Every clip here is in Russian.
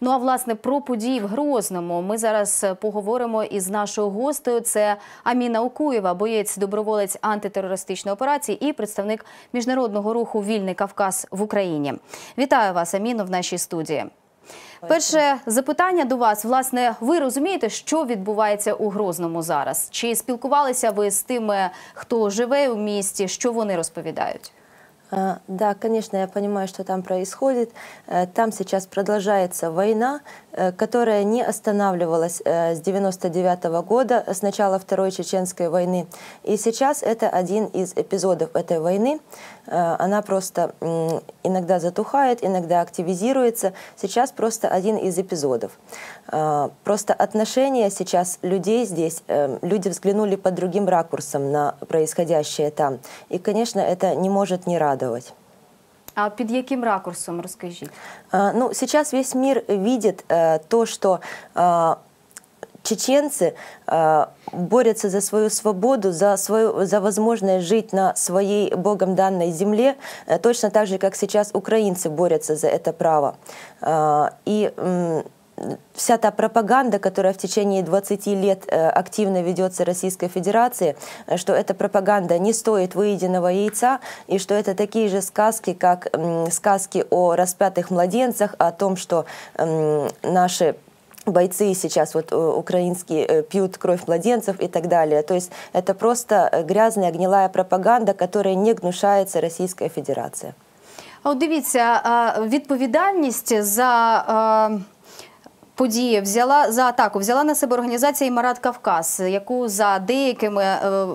Ну а власне про події в Грозному ми зараз е, поговоримо із нашою гостею. Це Аміна Укуєва, боєць доброволець антитерористичної операції і представник міжнародного руху Вільний Кавказ в Україні. Вітаю вас, Аміно, в нашій студії. Перше запитання до вас. Власне, ви розумієте, що відбувається у Грозному зараз? Чи спілкувалися ви з тими, хто живе у місті? Що вони розповідають? А, Да, конечно, я понимаю, что там происходит. Э, Там сейчас продолжается война, э, которая не останавливалась э, с 99 года, с начала Второй Чеченской войны. И сейчас это один из эпизодов этой войны. Э, Она просто иногда затухает, иногда активизируется. Сейчас просто один из эпизодов. Э, Просто отношения сейчас людей здесь, э, люди взглянули под другим ракурсом на происходящее там. И, конечно, это не может не радовать. А під яким ракурсом розкажіть? А, Ну, сейчас весь мир видит э, то, что э, чеченцы э, борются за свою свободу, за, свою, за возможность жить на своей Богом данной земле, э, точно так же, как сейчас украинцы борются за это право. Э, И м, вся та пропаганда, которая в течение 20 лет э, активно ведется Российской Федерацией, э, что эта пропаганда не стоит выеденного яйца, и что это такие же сказки, как м, сказки о распятых младенцах, о том, что м, наши бойцы сейчас вот э, украинские э, пьют кровь младенцев и так далее. То есть это просто э, грязная, гнилая пропаганда, которой не гнушается Российская Федерация. А от дивіться, а, відповідальність за а, події взяла за атаку, взяла на себе організація Марат Кавказ, яку за деякими е,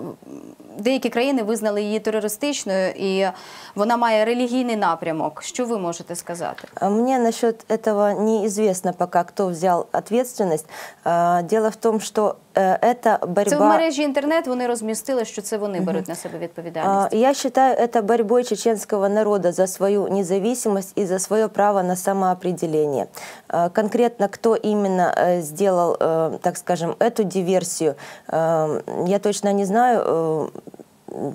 деякі країни визнали її терористичною, і вона має релігійний напрямок. Що ви можете сказати? Мені насчет этого неизвестно пока, хто взяв відповідальність. Діло Дело в тому, э, это борьба... Це в мережі інтернет. Вони розмістили, що це вони беруть на себе А, відповідальність. Я считаю это борьбой чеченского народа за свою независимость и за свое право на самоопределение. А, Конкретно кто именно э, сделал, э, так скажем, эту диверсию, э, я точно не знаю, э,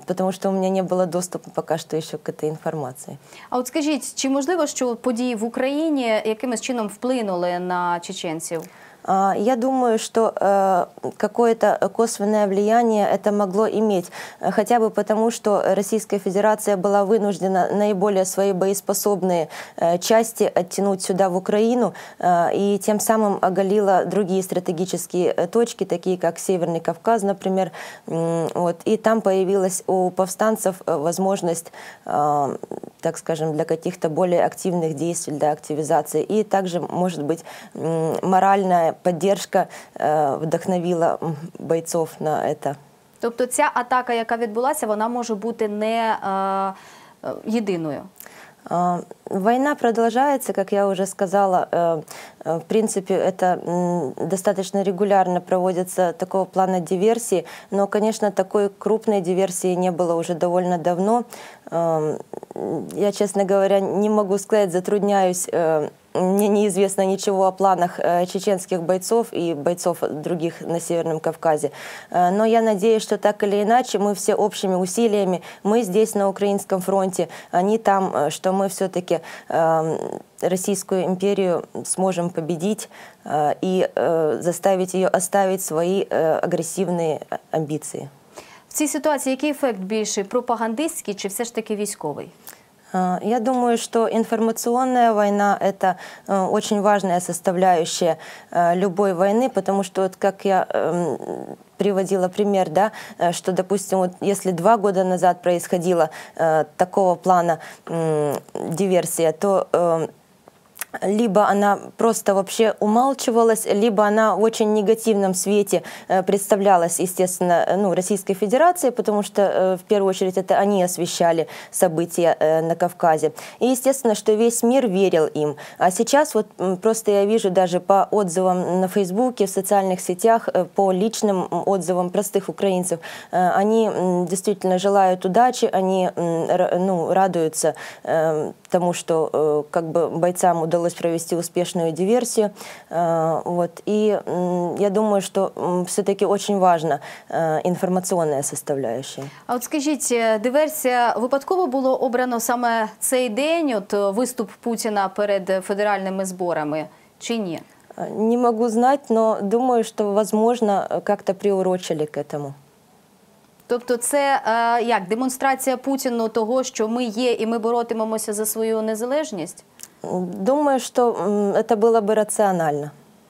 потому что у меня не было доступа пока что еще к этой информации. А от скажіть, чи можливо, що події в Україні якимось чином вплинули на чеченців? А, Я думаю, что э, какое-то косвенное влияние это могло иметь, э, хотя бы потому, что Российская Федерация была вынуждена наиболее свои боеспособные э, части оттянуть сюда, в Украину, и тем самым оголила другие стратегические точки, такие как Северный Кавказ, например. Вот, и там появилась у повстанцев возможность, так скажем, для каких-то более активных действий, для активизации. И также, может быть, м, моральная поддержка э, вдохновила бойцов на это. Тобто ця атака, яка відбулася, вона може бути не єдиною. А, Война продолжается, как я уже сказала. э, э, В принципе, это достаточно регулярно проводятся такого плана диверсии, но, конечно, такой крупной диверсии не было уже довольно давно. Я, честно говоря, не могу сказать, затрудняюсь мне неизвестно ничего о планах э, чеченских бойцов и бойцов других на Северном Кавказе. Э, Но я надеюсь, что так или иначе мы все общими усилиями, мы здесь на украинском фронте, они там, э, что мы все-таки Российскую империю сможем победить э, и э, заставить ее оставить свои э, агрессивные амбиции. В цій ситуації який ефект більший пропагандистський чи все ж таки військовий? А, Я думаю, что информационная война – это э, очень важная составляющая э, любой войны, потому что, вот как я приводила пример, да, э, что, допустим, вот если два года назад происходила э, такого плана диверсия, то э, либо она просто вообще умалчивалась, либо она в очень негативном свете э, представлялась, естественно, э, ну, Российской Федерации, потому что э, в первую очередь это они освещали события на Кавказе. И естественно, что весь мир верил им. А сейчас вот просто я вижу даже по отзывам на Фейсбуке, в социальных сетях, по личным отзывам простых украинцев, они действительно желают удачи, они ну, радуются тому, что как бы бойцам удалось провести успешную диверсию. Э, Вот. И м, я думаю, что все-таки очень важна э, информационная составляющая. А от скажіть, е, диверсія випадково було обрано саме цей день, от е, виступ Путіна перед федеральними зборами? чи ні? Э, Не могу знать, но думаю, что, возможно, э, как-то приурочили к этому. Тобто, це е, як демонстрація Путіну того, що ми є, і ми боротимемося за свою незалежність? Думаю, что это было бы рационально.